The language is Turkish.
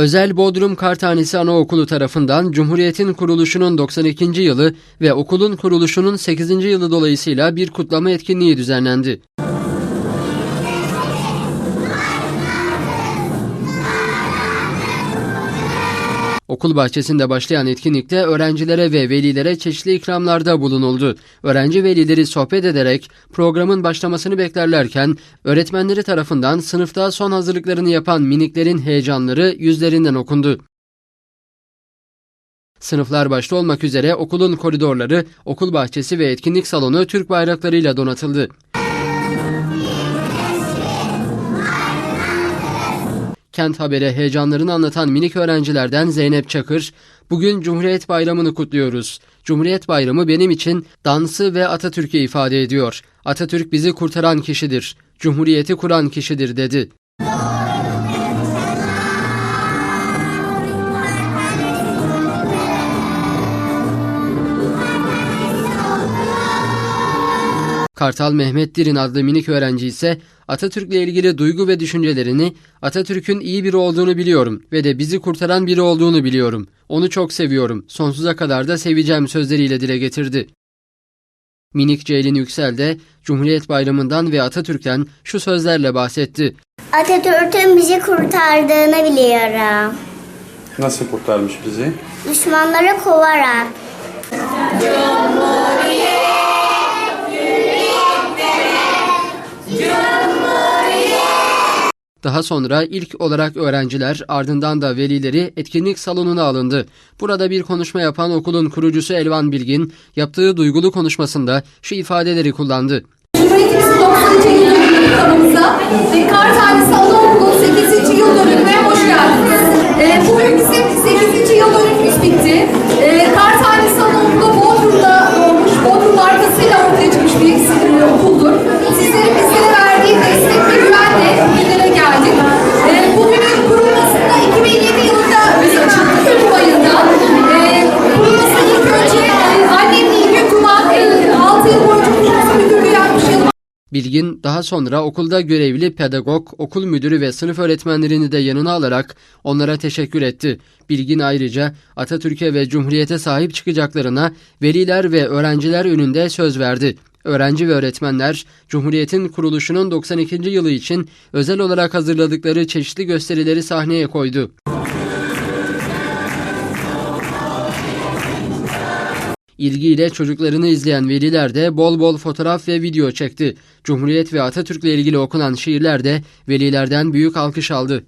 Özel Bodrum Kartanesi Anaokulu tarafından Cumhuriyet'in kuruluşunun 92. yılı ve okulun kuruluşunun 8. yılı dolayısıyla bir kutlama etkinliği düzenlendi. Okul bahçesinde başlayan etkinlikte öğrencilere ve velilere çeşitli ikramlarda bulunuldu. Öğrenci velileri sohbet ederek programın başlamasını beklerlerken öğretmenleri tarafından sınıfta son hazırlıklarını yapan miniklerin heyecanları yüzlerinden okundu. Sınıflar başta olmak üzere okulun koridorları, okul bahçesi ve etkinlik salonu Türk bayraklarıyla donatıldı. Kent Haber'e heyecanlarını anlatan minik öğrencilerden Zeynep Çakır, bugün Cumhuriyet Bayramı'nı kutluyoruz. Cumhuriyet Bayramı benim için dansı ve Atatürk'ü ifade ediyor. Atatürk bizi kurtaran kişidir. Cumhuriyeti kuran kişidir dedi. Kartal Mehmet Dirin adlı minik öğrenci ise Atatürk'le ilgili duygu ve düşüncelerini Atatürk'ün iyi biri olduğunu biliyorum ve de bizi kurtaran biri olduğunu biliyorum. Onu çok seviyorum. Sonsuza kadar da seveceğim sözleriyle dile getirdi. Minik Ceylin Yüksel de Cumhuriyet Bayramı'ndan ve Atatürk'ten şu sözlerle bahsetti. Atatürk'ün bizi kurtardığını biliyorum. Nasıl kurtarmış bizi? Düşmanları kovarak. Daha sonra ilk olarak öğrenciler ardından da velileri etkinlik salonuna alındı. Burada bir konuşma yapan okulun kurucusu Elvan Bilgin yaptığı duygulu konuşmasında şu ifadeleri kullandı. Cumhuriyetimizin 90. yıl dönümü ve Kar Tanesi Anaokulu'nun 8. yıl dönümüne hoş geldiniz. Ee, bugün bizim 8. yıl dönümümüz bitti. Bilgin daha sonra okulda görevli pedagog, okul müdürü ve sınıf öğretmenlerini de yanına alarak onlara teşekkür etti. Bilgin ayrıca Atatürk'e ve Cumhuriyet'e sahip çıkacaklarına veliler ve öğrenciler önünde söz verdi. Öğrenci ve öğretmenler Cumhuriyet'in kuruluşunun 92. yılı için özel olarak hazırladıkları çeşitli gösterileri sahneye koydu. İlgiyle çocuklarını izleyen veliler de bol bol fotoğraf ve video çekti. Cumhuriyet ve Atatürk'le ilgili okunan şiirler de velilerden büyük alkış aldı.